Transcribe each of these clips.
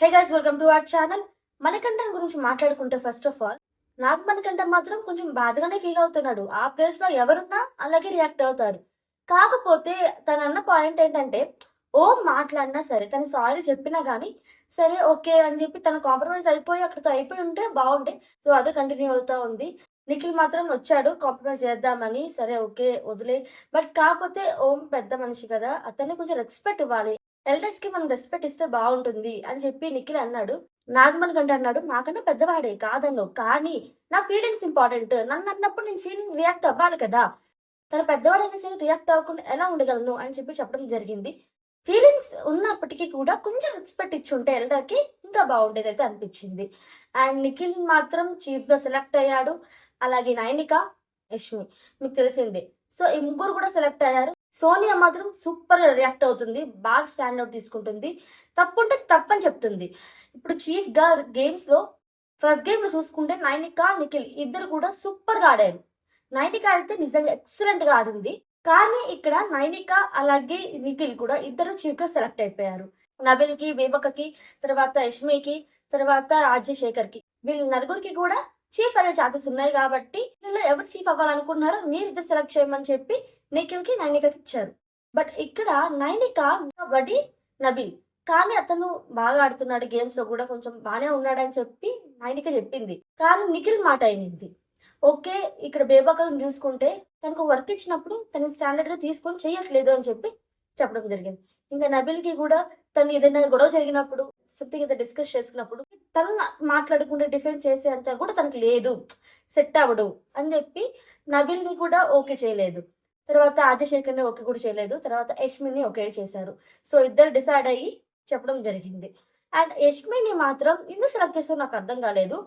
Hey guys welcome to our channel Manikandan గురించి మాట్లాడుకుంటే first of all నాకు మణికంఠన్ మాత్రం కొంచెం బాధగానే ఫీల్ అవుతున్నాడు. ఆ ప్లేస్లో ఎవరున్నా అలాగే రియాక్ట్ అవుతారు. కాకపోతే తన అన్న పాయింట్ ఏంటంటే ఓ మాట్లాడినా సరే తను సారీ చెప్పినా కానీ సరే ఓకే అని చెప్పి తను కాంప్రమైజ్ అయిపోయి అక్కడితో అయిపోయి ఉంటే బాగుండే. సో అదే కంటిన్యూ అవుతా ఉంది. నిఖిల్ మాత్రం వచ్చాడు కాంప్రమైజ్ చేద్దామని. సరే ఓకే వదిలే. బట్ కాకపోతే ఓం పెద్ద మనిషి కదా అతన్ని కొంచెం రెస్పెక్ట్ ఇవ్వాలి. ఎల్డర్స్కి మనం రెస్పెక్ట్ ఇస్తే బాగుంటుంది అని చెప్పి నిఖిల్ అన్నాడు. నాగమణి కంటే అన్నాడు నాకన్నా పెద్దవాడే కాదను కానీ నా ఫీలింగ్స్ ఇంపార్టెంట్ నన్ను అన్నప్పుడు నేను ఫీలింగ్ రియాక్ట్ అవ్వాలి కదా. తన పెద్దవాడైనా సరే రియాక్ట్ అవ్వకుండా ఎలా ఉండగలను? అని చెప్పి చెప్పడం జరిగింది. ఫీలింగ్స్ ఉన్నప్పటికీ కూడా కొంచెం రెస్పెక్ట్ ఇచ్చి ఉంటే ఎల్డర్కి ఇంకా బాగుండేది అయితే అనిపించింది. అండ్ నిఖిల్ మాత్రం చీఫ్గా సెలెక్ట్ అయ్యాడు. అలాగే నైనిక యశ్మి మీకు తెలిసిందే. సో ఈ ముగ్గురు కూడా సెలెక్ట్ అయ్యారు. సోనియా మాత్రం సూపర్ రియాక్ట్ అవుతుంది బాగా స్టాండ్ అవుట్ తీసుకుంటుంది. తప్పుంటే తప్పని చెప్తుంది. ఇప్పుడు చీఫ్గా గేమ్స్లో ఫస్ట్ గేమ్లో చూసుకుంటే నైనిక నిఖిల్ ఇద్దరు కూడా సూపర్గా ఆడారు. నైనిక అయితే నిజంగా ఎక్సలెంట్గా ఆడింది. కానీ ఇక్కడ నైనిక అలాగే నిఖిల్ కూడా ఇద్దరు చీఫ్గా సెలెక్ట్ అయిపోయారు. నబిల్కి తర్వాత యష్మికి తర్వాత అజయ్కి వీళ్ళు నలుగురికి కూడా చీఫ్ అనే ఛాన్సెస్ ఉన్నాయి కాబట్టి వీళ్ళు ఎవరు చీఫ్ అవ్వాలనుకుంటున్నారో మీరు ఇద్దరు సెలెక్ట్ చేయమని చెప్పి నిఖిల్కి నైనికకి ఇచ్చారు. బట్ ఇక్కడ నైనిక కబడ్డీ నబిల్ కానీ అతను బాగా ఆడుతున్నాడు గేమ్స్లో కూడా కొంచెం బాగానే ఉన్నాడని చెప్పి నైనిక చెప్పింది. కానీ నిఖిల్ మాట అయింది ఓకే ఇక్కడ బేబాకం చూసుకుంటే తనకు వర్క్ ఇచ్చినప్పుడు తన స్టాండర్డ్గా తీసుకొని చేయట్లేదు అని చెప్పి చెప్పడం జరిగింది. ఇంకా నబిల్కి కూడా తను ఏదైనా గొడవ జరిగినప్పుడు సత్తి ఏదో డిస్కస్ చేసుకున్నప్పుడు తను మాట్లాడుకుంటే డిఫెన్స్ చేసే అంతా కూడా తనకు లేదు. సెట్ అవ్వడు అని చెప్పి నబిల్ని కూడా ఓకే చేయలేదు. తర్వాత ఆదిశేఖర్ని ఓకే కూడా చేయలేదు. తర్వాత యష్మిని ఓకే చేశారు. సో ఇద్దరు డిసైడ్ అయ్యి చెప్పడం జరిగింది. అండ్ యష్మిని మాత్రం ఎందుకు సెలెక్ట్ చేస్తారో నాకు అర్థం కాలేదు.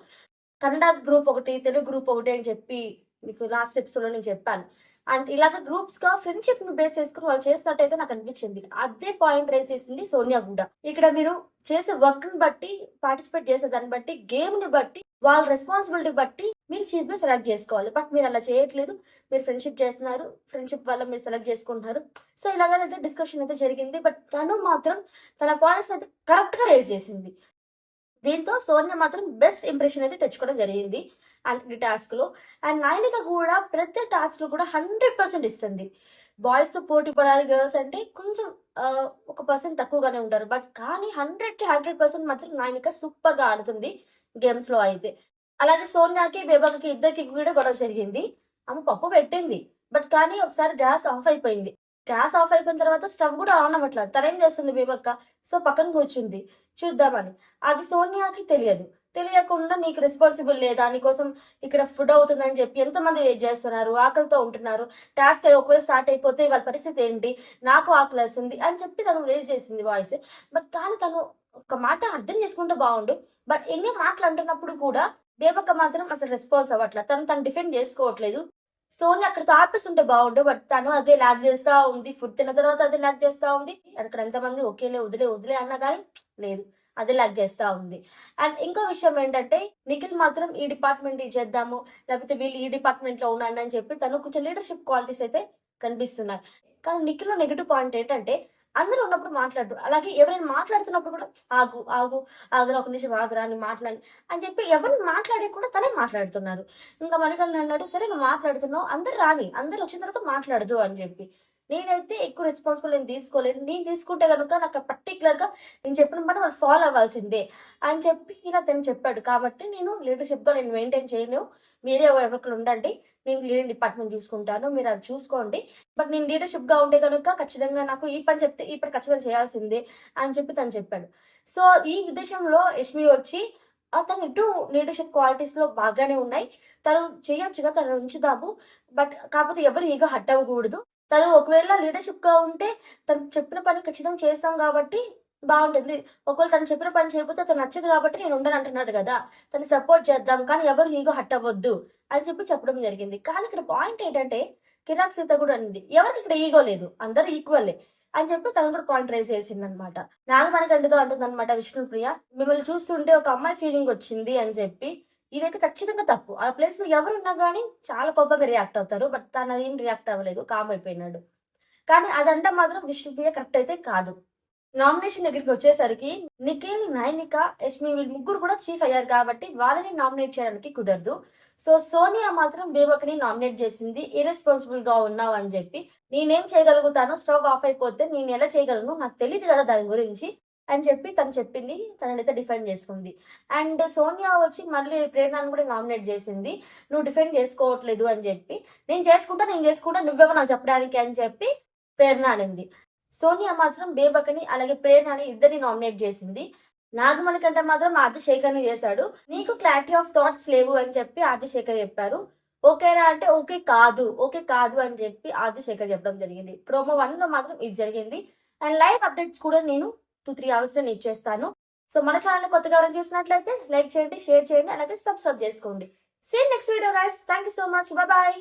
కన్నడ గ్రూప్ ఒకటి తెలుగు గ్రూప్ ఒకటి అని చెప్పి మీకు లాస్ట్ ఎపిసోడ్లో నేను చెప్పాను. అండ్ ఇలాగ గ్రూప్స్గా ఫ్రెండ్షిప్ను బేస్ చేసుకుని వాళ్ళు చేసినట్టయితే నాకు అనిపించింది. అదే పాయింట్ రేస్ చేసింది సోనియా కూడా. ఇక్కడ మీరు చేసే వర్క్ని బట్టి పార్టిసిపేట్ చేసే దాన్ని బట్టి గేమ్ని బట్టి వాళ్ళ రెస్పాన్సిబిలిటీ బట్టి మీరు చీఫ్గా సెలెక్ట్ చేసుకోవాలి. బట్ మీరు అలా చేయట్లేదు. మీరు ఫ్రెండ్షిప్ చేస్తున్నారు. ఫ్రెండ్షిప్ వల్ల మీరు సెలెక్ట్ చేసుకుంటున్నారు. సో ఇలాగైతే డిస్కషన్ అయితే జరిగింది. బట్ తను మాత్రం తన పాయింట్స్ అయితే కరెక్ట్గా రేస్ చేసింది. దీంతో సోనియా మాత్రం బెస్ట్ ఇంప్రెషన్ అయితే తెచ్చుకోవడం జరిగింది. అండ్ టాస్క్లో అండ్ నైనిక కూడా ప్రతి టాస్క్లో కూడా హండ్రెడ్ పర్సెంట్ ఇస్తుంది. బాయ్స్తో పోటీ పడాలి గర్ల్స్ అంటే కొంచెం ఒక పర్సెంట్ తక్కువగానే ఉంటారు. బట్ కానీ హండ్రెడ్కి హండ్రెడ్ పర్సెంట్ మాత్రం నైనిక సూపర్గా ఆడుతుంది గేమ్స్లో అయితే. అలాగే సోనియాకి బేబాకి ఇద్దరికి కూడా గొడవ జరిగింది. ఆమె పప్పు పెట్టింది. బట్ కానీ ఒకసారి గ్యాస్ ఆఫ్ అయిపోయింది. గ్యాస్ ఆఫ్ అయిపోయిన తర్వాత స్టవ్ కూడా ఆన్ అవ్వట్లేదు. తనేం చేస్తుంది బేబక్క? సో పక్కన కూర్చుంది. చూద్దామని. అది సోనియాకి తెలియదు. తెలియకుండా నీకు రెస్పాన్సిబుల్ లేదా. నీకోసం ఇక్కడ ఫుడ్ అవుతుందని చెప్పి ఎంతమంది వెయిట్ చేస్తున్నారు ఆకలితో ఉంటున్నారు. టాస్క్ ఒకవేళ స్టార్ట్ అయిపోతే వాళ్ళ పరిస్థితి ఏంటి? నాకు ఆకలి వేస్తుంది అని చెప్పి తను రేజ్ చేసింది వాయిస్ బట్ కానీ తను ఒక మాట అర్థం చేసుకుంటే బాగుండు. బట్ ఎన్ని మాటలు అంటున్నప్పుడు కూడా దేవక్క మాత్రం అసలు రెస్పాన్స్ అవ్వట్లేదు తను తను డిఫెండ్ చేసుకోవట్లేదు. సోని అక్కడ ఆపేసి ఉంటే బాగుండు. బట్ తను అదే లాగ్ చేస్తా ఉంది. ఫుడ్ తిన్న తర్వాత అదే లాగ్ చేస్తా ఉంది. అక్కడ ఎంతమంది ఒకేలే వదిలే వదిలే అన్నా కానీ లేదు. అది లాగ్ చేస్తూ ఉంది. అండ్ ఇంకో విషయం ఏంటంటే నిఖిల్ మాత్రం ఈ డిపార్ట్మెంట్ చేద్దాము లేకపోతే వీళ్ళు ఈ డిపార్ట్మెంట్లో ఉన్నాను అని చెప్పి తను కొంచెం లీడర్షిప్ క్వాలిటీస్ అయితే కనిపిస్తున్నాయి కానీ నిఖిల్లో నెగిటివ్ పాయింట్ ఏంటంటే అందరూ ఉన్నప్పుడు మాట్లాడరు. అలాగే ఎవరైనా మాట్లాడుతున్నప్పుడు కూడా ఆగు ఆగు ఆగురా ఒక నిమిషం ఆగురా అని మాట్లాడి అని చెప్పి ఎవరిని మాట్లాడే కూడా తనే మాట్లాడుతున్నారు. ఇంకా మణికల్ అన్నాడు సరే నువ్వు మాట్లాడుతున్నావు అందరు రాని అందరు వచ్చిన తర్వాత మాట్లాడదు అని చెప్పి. నేనైతే ఎక్కువ రెస్పాన్సిబుల్ నేను తీసుకోలేను. నేను తీసుకుంటే కనుక నాకు పర్టికులర్గా నేను చెప్పిన మాట వాళ్ళు ఫాలో అవ్వాల్సిందే అని చెప్పి ఇలా తను చెప్పాడు. కాబట్టి నేను లీడర్షిప్గా నేను మెయింటైన్ చేయను. మీరే ఎవరికలు ఉండండి. నేను లీడింగ్ డిపార్ట్మెంట్ చూసుకుంటాను. మీరు అది చూసుకోండి. బట్ నేను లీడర్షిప్గా ఉంటే కనుక ఖచ్చితంగా నాకు ఈ పని చెప్తే ఈ పని ఖచ్చితంగా చేయాల్సిందే అని చెప్పి తను చెప్పాడు. సో ఈ ఉద్దేశంలో యష్మి వచ్చి అతను తను ఇటు లీడర్షిప్ క్వాలిటీస్లో బాగానే ఉన్నాయి. తను చేయొచ్చుగా తను ఉంచుదాము. బట్ కాకపోతే ఎవరు ఈగో హట్ అవ్వకూడదు. తను ఒకవేళ లీడర్షిప్గా ఉంటే తను చెప్పిన పని ఖచ్చితంగా చేస్తాం కాబట్టి బాగుంటుంది. ఒకవేళ తను చెప్పిన పని చేయకపోతే తను నచ్చదు కాబట్టి నేను ఉండను అంటున్నాడు కదా. తను సపోర్ట్ చేద్దాం కానీ ఎవరు ఈగో హట్ అవ్వద్దు అని చెప్పి చెప్పడం జరిగింది. కానీ ఇక్కడ పాయింట్ ఏంటంటే కిరాక్ సీత కూడా అనింది. ఎవరికి ఇక్కడ ఈగో లేదు? అందరు ఈక్వల్లే అని చెప్పి తను కూడా పాయింట్ రైజ్ చేసింది అనమాట నాగమణి కంటితో అంటుంది అనమాట విష్ణుప్రియ మిమ్మల్ని చూస్తుంటే ఒక అమ్మాయి ఫీలింగ్ వచ్చింది అని చెప్పి ఇదైతే ఖచ్చితంగా తప్పు. ఆ ప్లేస్లో ఎవరున్నా కానీ చాలా కోపంగా రియాక్ట్ అవుతారు. బట్ తన ఏం రియాక్ట్ అవ్వలేదు. కామ్ అయిపోయినాడు. కానీ అదంటే మాత్రం విష్ణుప్రియ కరెక్ట్ అయితే కాదు. నామినేషన్ దగ్గరికి వచ్చేసరికి నిఖిల్ నైనిక యష్మి వీళ్ళు ముగ్గురు కూడా చీఫ్ అయ్యారు కాబట్టి వాళ్ళని నామినేట్ చేయడానికి కుదరదు. సో సోనియా మాత్రం బేబక్ని నామినేట్ చేసింది. ఇర్రెస్పాన్సిబుల్గా ఉన్నావు అని చెప్పి నేనేం చేయగలుగుతాను? స్టవ్ ఆఫ్ అయిపోతే నేను ఎలా చేయగలను? నాకు తెలియదు కదా దాని గురించి. అని చెప్పి తను చెప్పింది. తననైతే డిఫెండ్ చేసుకుంది. అండ్ సోనియా వచ్చి మళ్ళీ ప్రేరణను కూడా నామినేట్ చేసింది. నువ్వు డిఫెండ్ చేసుకోవట్లేదు అని చెప్పి. నేను చేసుకుంటా నేను చేసుకుంటా నువ్వెవరు నాకు చెప్పడానికి అని చెప్పి ప్రేరణ అనింది. సోనియా మాత్రం బేబకని అలాగే ప్రేరణని ఇద్దరిని నామినేట్ చేసింది. నాగమణి కంటే మాత్రం ఆదిశేఖర్ని చేశాడు. నీకు క్లారిటీ ఆఫ్ థాట్స్ లేవు అని చెప్పి ఆదిశేఖర్ చెప్పారు. ఓకేనా అంటే ఓకే కాదు ఓకే కాదు అని చెప్పి ఆదిశేఖర్ చెప్పడం జరిగింది. ప్రోమో వన్లో మాత్రం ఇది జరిగింది. అండ్ లైవ్ అప్డేట్స్ కూడా నేను టూ త్రీ అవర్స్లో నేను ఇచ్చేస్తాను. సో మన ఛానల్ కొత్తగా ఎవరైనా చూసినట్లయితే లైక్ చేయండి షేర్ చేయండి అలాగే సబ్స్క్రైబ్ చేసుకోండి. Same next video guys thank you so much bye